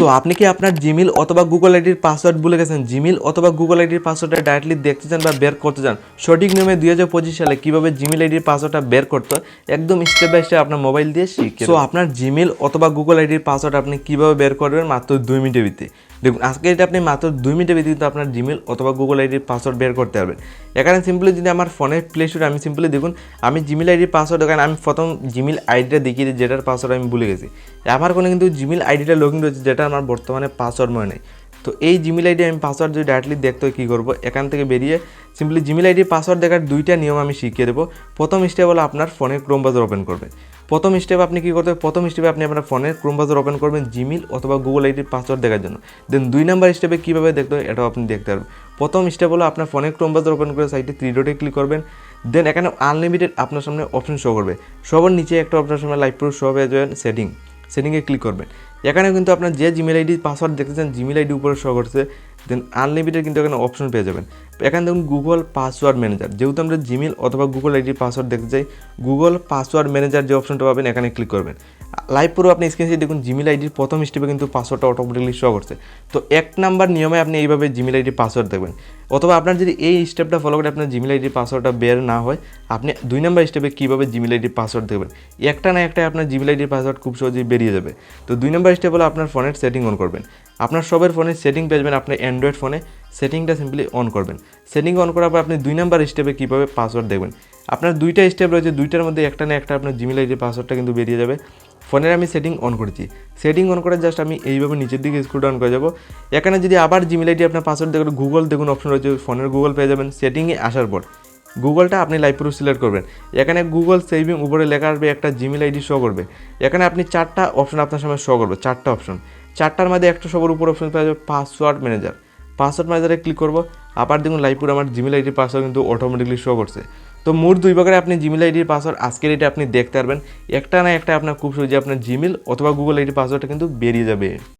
So আপনি কি আপনার জিমেল অথবা গুগল আইডির পাসওয়ার্ড ভুলে গেছেন? জিমেল অথবা গুগল আইডির পাসওয়ার্ডটা ডাইরেক্টলি দেখতে চান বা বের করতে চান? সঠিক নিয়মে দুই হাজার পঁচিশ সালে কীভাবে জিমেল আইডির পাসওয়ার্ডটা বের করতে একদম স্টেপ বাই স্টেপ আপনার মোবাইল দিয়ে শিখে সো আপনার জিমেল অথবা গুগল আইডির পাসওয়ার্ড আপনি কীভাবে বের করবেন? মাত্র দুই মিনিটের ভিতরে দেখুন আজকে এটা আপনি মাত্র দুই মিনিটের ভিতরে কিন্তু আপনার জিমেল অথবা গুগল আইডির পাসওয়ার্ড বের করতে পারবেন। এখানে সিম্পলি যদি আমার ফোনের প্লে স্টোরে আমি সিম্পলি দেখুন আমি জিমেল আইডির পাসওয়ার্ড এখানে আমি প্রথম জিমেল আইডিটা দেখিয়ে দিই যেটার পাসওয়ার্ড আমি ভুলে গেছি। আমার কোনো কিন্তু জিমেল আইডিটা লগ ইন রয়েছে যেটা আমার বর্তমানে পাসওয়ার্ড মনে নেই। তো এই জিমেল আইডি আমি পাসওয়ার্ড যদি ডাইরেক্টলি দেখতে হয় কী করব? এখান থেকে বেরিয়ে সিম্পলি জিমেল আইডির পাসওয়ার্ড দেখার দুইটা নিয়ম আমি শিখিয়ে দেবো। প্রথম স্টেপ হলো আপনার ফোনের ক্রোম ব্রাউজার ওপেন করবে প্রথম স্টেপ আপনি কী করতে প্রথম স্টেপে আপনি আপনার ফোনের ক্রোম ব্রাউজার ওপেন করবেন জিমেল অথবা গুগল আইডির পাসওয়ার্ড দেখার জন্য। দেন দুই নাম্বার স্টেপে কীভাবে দেখতে হয়? এটাও আপনি দেখতে পারবেন। প্রথম স্টেপ হলো আপনার ফোনের ক্রোম ব্রাউজার ওপেন করে সাইটে থ্রি ডটে ক্লিক করবেন। দেন এখানে আনলিমিটেড আপনার সামনে অপশন শো করবে। সবার নিচে একটা আপনার সামনে লাইভ প্রুফ শো হয়ে সেটিং সেটিংয়ে ক্লিক করবেন। এখানে কিন্তু আপনার যে জিমেল আইডি পাসওয়ার্ড দেখতেছেন জিমেল আইডি উপরে শো করছে দেন আনলিমিটেড কিন্তু এখানে অপশন পেয়ে যাবেন। এখানে দেখুন গুগল পাসওয়ার্ড ম্যানেজার যেহেতু আমরা জিমেল অথবা গুগল আইডির পাসওয়ার্ড দেখতে চাই গুগল পাসওয়ার্ড ম্যানেজার যে অপশনটা পাবেন, এখানে ক্লিক করবেন। লাইভ পুরো আপনি স্ক্রিনে দেখুন জিমেল আইডির প্রথম স্টেপে কিন্তু পাসওয়ার্ডটা অটোমেটিকলি শো করছে। তো এক নাম্বার নিয়মে আপনি এইভাবে জিমেল আইডির পাসওয়ার্ড দেখবেন। অথবা আপনার যদি এই স্টেপটা ফলো করে আপনার জিমেল আইডির পাসওয়ার্ডটা বের না হয়, আপনি দুই নাম্বার স্টেপে কীভাবে জিমেল আইডির পাসওয়ার্ড দেখবেন? একটা না একটা আপনার জিমেল আইডির পাসওয়ার্ড খুব সহজেই বেরিয়ে যাবে। তো দুই নাম্বার স্টেপ হলো আপনার ফোনের সেটিং অন করবেন। আপনার সবের ফোনের সেটিং পেয়ে আপনার অ্যান্ড্রয়েড ফোনে সেটিংটা সিম্পলি অন করবেন। সেটিং অন করার পর আপনি দুই নাম্বার স্টেপে কীভাবে পাসওয়ার্ড দেখবেন? আপনার দুইটা স্টেপ রয়েছে, দুইটার মধ্যে একটা না একটা আপনার জিমেল আইডির পাসওয়ার্ডটা কিন্তু বেরিয়ে যাবে। ফোনের আমি সেটিং অন করেছি। সেটিং অন করে জাস্ট আমি এইভাবে নিচের দিকে স্ক্রল ডাউন করে যাব। এখানে যদি আবার জিমেল আইডি আপনার পাসওয়ার্ড দেখুন গুগল দেখুন অপশন রয়েছে, ফোনের গুগল পেয়ে যাবেন। সেটিংয়ে আসার পর গুগলটা আপনি লাইভ প্রুফ সিলেক্ট করবেন। এখানে গুগল সেভিং উপরে লেখা আসবে, একটা জিমেল আইডি শো করবে। এখানে আপনি চারটা অপশন আপনার সামনে শো করবে, চারটা অপশন চারটার মধ্যে একটা সবার উপর অপশন পেয়ে যাবে পাসওয়ার্ড ম্যানেজার পাসওয়ার্ড ম্যানেজারে ক্লিক করব, আবার দেখুন লাইপুর আমার জিমেল আইডির পাসওয়ার্ড কিন্তু অটোমেটিকলি শো করছে। তো মোট দুই প্রকারে আপনি জিমেল আইডির পাসওয়ার্ড আজকের এটা আপনি দেখতে পারবেন। একটা না একটা আপনার খুব সহজে আপনার জিমেল অথবা গুগল আইডির পাসওয়ার্ডটা কিন্তু বেরিয়ে যাবে।